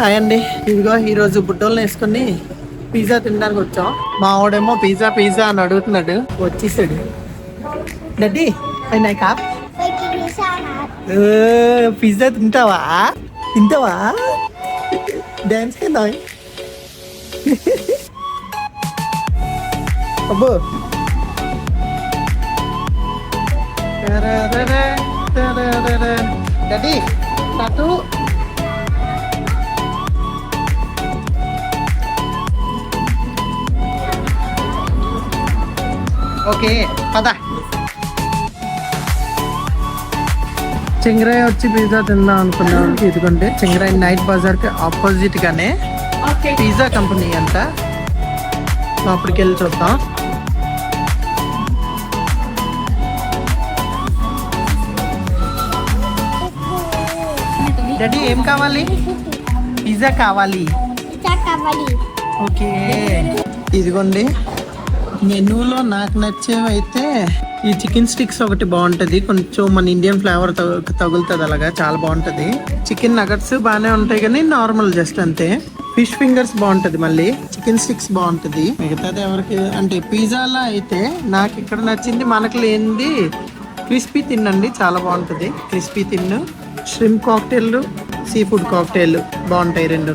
Hi అండి. ఇదిగో ఈరోజు బుడ్డోళ్ళని వేసుకొని పిజ్జా తినడానికి వచ్చాం. మా వాడేమో పిజ్జా పిజ్జా అని అడుగుతున్నాడు. వచ్చేసాడు. డాడీ అయినా కాప్ పిజ్జా తింటావా? తింటావా? డాన్స్ కింద అబ్బో. డాడీ నాటు ఓకే పద. చింగరాయి వచ్చి పిజ్జా తిందాం అనుకున్నాం ఇదిగోండి చింగరాయి నైట్ బజార్కి ఆపోజిట్ గానే పిజ్జా కంపెనీ అంట. అప్పటికి వెళ్ళి చూద్దాం. డాడీ ఏం కావాలి. పిజ్జా కావాలి. ఓకే. ఇదిగోండి మెనూలో నాకు నచ్చేవి అయితే ఈ చికెన్ స్టిక్స్ ఒకటి బాగుంటుంది. కొంచెం మన ఇండియన్ ఫ్లేవర్ తగులుతుంది అలాగా చాలా బాగుంటుంది. చికెన్ నగట్స్ బాగానే ఉంటాయి కానీ నార్మల్ జస్ట్ అంతే. ఫిష్ ఫింగర్స్ బాగుంటుంది మళ్ళీ. చికెన్ స్టిక్స్ బాగుంటుంది. మిగతాది ఎవరికి అంటే పిజ్జాలో అయితే నాకు ఇక్కడ నచ్చింది మనకు లేనిది క్రిస్పీ తిన్నండి చాలా బాగుంటుంది. Crispy thin. Shrimp cocktail seafood cocktail బాగుంటాయి రెండు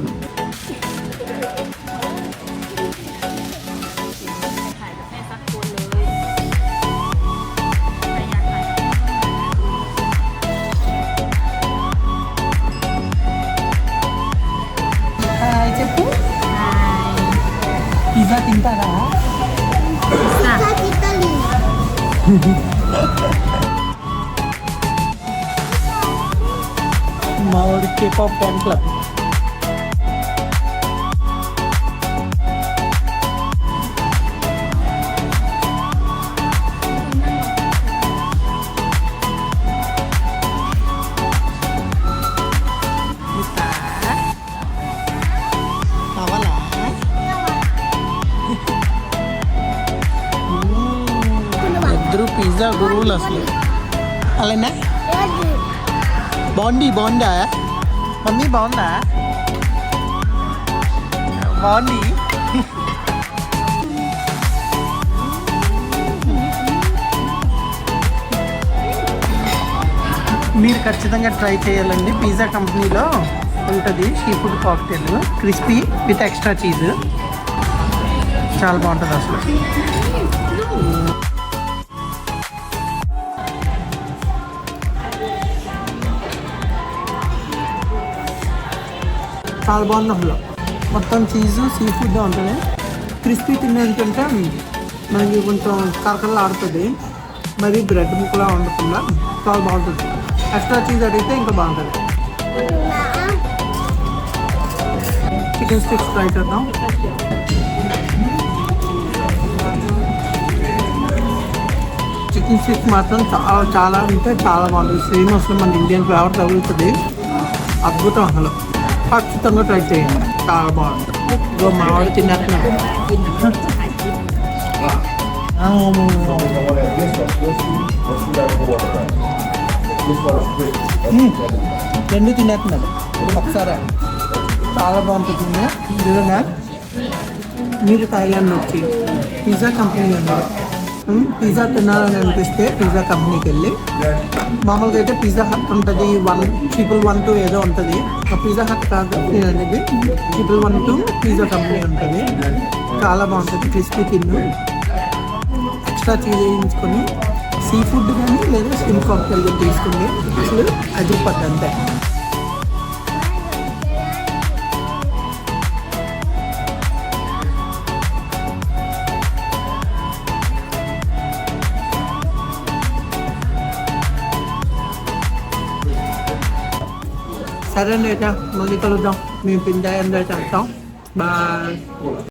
Mau di K-pop fan club. ఇద్దరు గురువులు అసలు. అలానే? బాగుంది బాగుందా? మమ్మీ బాగుందా? బాగుంది. మీరు ఖచ్చితంగా ట్రై చేయాలండి. పిజ్జా కంపెనీలో ఉంటుంది seafood cocktail. Crispy with extra cheese. చాలా బాగుంటుంది అసలు. చాలా బాగుంది అసలు. మొత్తం చీజు సీ ఫుడ్ ఉంటుంది క్రిస్పీ తినికంటే మనకి కొంచెం కరకరలు ఆడుతుంది. మరి బ్రెడ్ ముక్కలా ఉండకుండా చాలా బాగుంటుంది. ఎక్స్ట్రా చీజ్ అడిగితే ఇంకా బాగుంటుంది. చికెన్ స్టిక్స్ ట్రై చేద్దాం. చికెన్ స్టిక్స్ మాత్రం చాలా చాలా అంటే చాలా బాగుంటుంది. సేమ్ అసలు మన ఇండియన్ ఫ్లేవర్ తగులుతుంది. అద్భుతం అసలు. ఖచ్చితంగా ట్రై చేయండి చాలా బాగుంటుంది ఇగో మావాడు తినేస్తున్నాడు మ్మ్. రెండు తినేస్తున్నాడు ఒకసారి చాలా బాగుంటుంది నిజంగా మీరు థాయిలాండ్ వచ్చి పిజ్జా కంపెనీ ఉన్నారు మ్మ్. పిజ్జా తినాలని అనిపిస్తే పిజ్జా కంపెనీకి వెళ్ళి. మామూలుగా అయితే పిజ్జా హట్ ఉంటుంది వన్ ట్రిపుల్ వన్ టూ ఏదో ఉంటుంది. ఆ పిజ్జా హట్ కాదు నేను అనేది triple one two pizza company ఉంటుంది. చాలా బాగుంటుంది క్రిస్పీ తిన్ను. ఎక్స్ట్రా చీజ్ వేయించుకొని సీ ఫుడ్ కానీ లేదా స్కిన్ కాక్టైల్ తీసుకుని అసలు అదిరిపోద్ది అంతే. Sarah na ito, magkita lo daw. May pindayan na ito. Ito, ba...